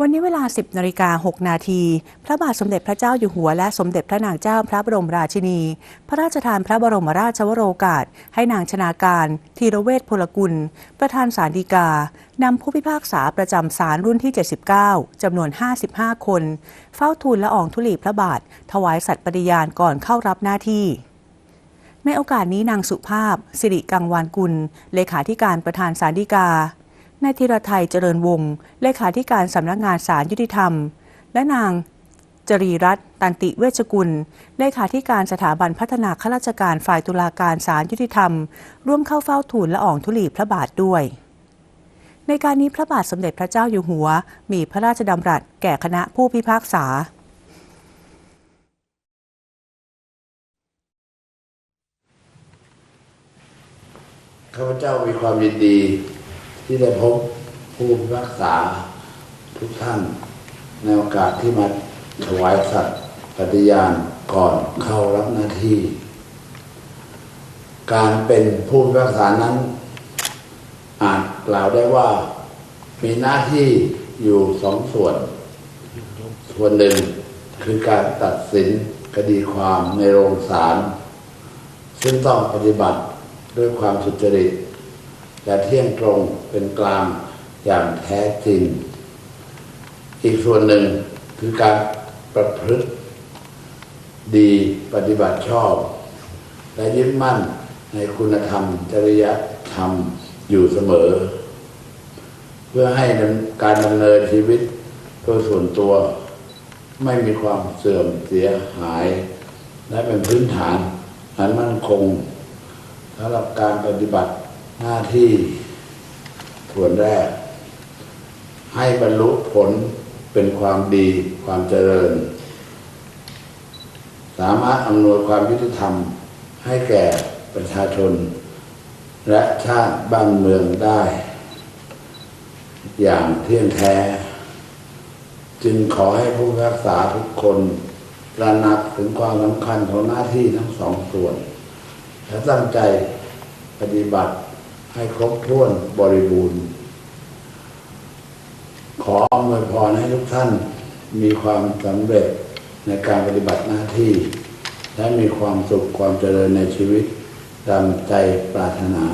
วันนี้เวลา 10นาฬิกา6นาที พระบาทสมเด็จพระเจ้าอยู่หัวและสมเด็จพระนางเจ้าพระบรมราชินี พระราชทานพระบรมราชวโรกาส ให้นางชนาการธีรเวชพลกุล ประธานศาลฎีกา นำผู้พิพากษาประจำศาลรุ่นที่ 79 จำนวน 55 คน เฝ้าทูลละอองธุลีพระบาท ถวายสัตย์ปฏิญาณก่อนเข้ารับหน้าที่ในโอกาสนี้นางสุภาพ สิริกังวานกุล เลขาธิการประธานศาลฎีกา นายธีรไทยเจริญวงศ์เลขาธิการสำนักงานศาลยุติธรรม และนางจรีรัตน์ตันติเวชกุล เลขาธิการสถาบันพัฒนาข้าราชการฝ่ายตุลาการศาลยุติธรรม ร่วมเข้าเฝ้าทูลละอองธุลีพระบาทด้วย ในการนี้พระบาทสมเด็จพระเจ้าอยู่หัว มีพระราชดำรัสแก่คณะผู้พิพากษาข้าพเจ้ามีความยินดี ที่ได้พบผู้พิพากษาทุกท่าน ในโอกาสที่มาถวายสัตย์ปฏิญาณก่อนเข้ารับหน้าที่ การเป็นผู้พิพากษานั้น อาจกล่าวได้ว่ามีหน้าที่อยู่สองส่วน ส่วนหนึ่งคือการตัดสินคดีความในโรงศาลซึ่งต้องปฏิบัติด้วยความสุจริต และเที่ยงตรงเป็นกลางอย่างแท้จริง อีกส่วนหนึ่งคือการประพฤติดีปฏิบัติชอบ และยึดมั่นในคุณธรรม จริยธรรมอยู่เสมอ เพื่อให้การดำเนินชีวิตโดยส่วนตัว ไม่มีความเสื่อมเสียหาย และเป็นพื้นฐานอันมั่นคงสำหรับการปฏิบัติ หน้าที่ส่วนแรก ให้บรรลุผลเป็นความดีความเจริญ สามารถอำนวยความยุติธรรม ให้แก่ประชาชน และชาติบ้านเมืองได้ อย่างเที่ยงแท้ จึงขอให้ผู้พิพากษาทุกคนตระหนักถึงความสำคัญของหน้าที่ทั้งสองส่วน และตั้งใจปฏิบัติ ให้ครบถ้วนบริบูรณ์ ขออำนวยพรให้ทุกท่านมีความสำเร็จในการปฏิบัติหน้าที่ และมีความสุขความเจริญในชีวิตตามใจปรารถนา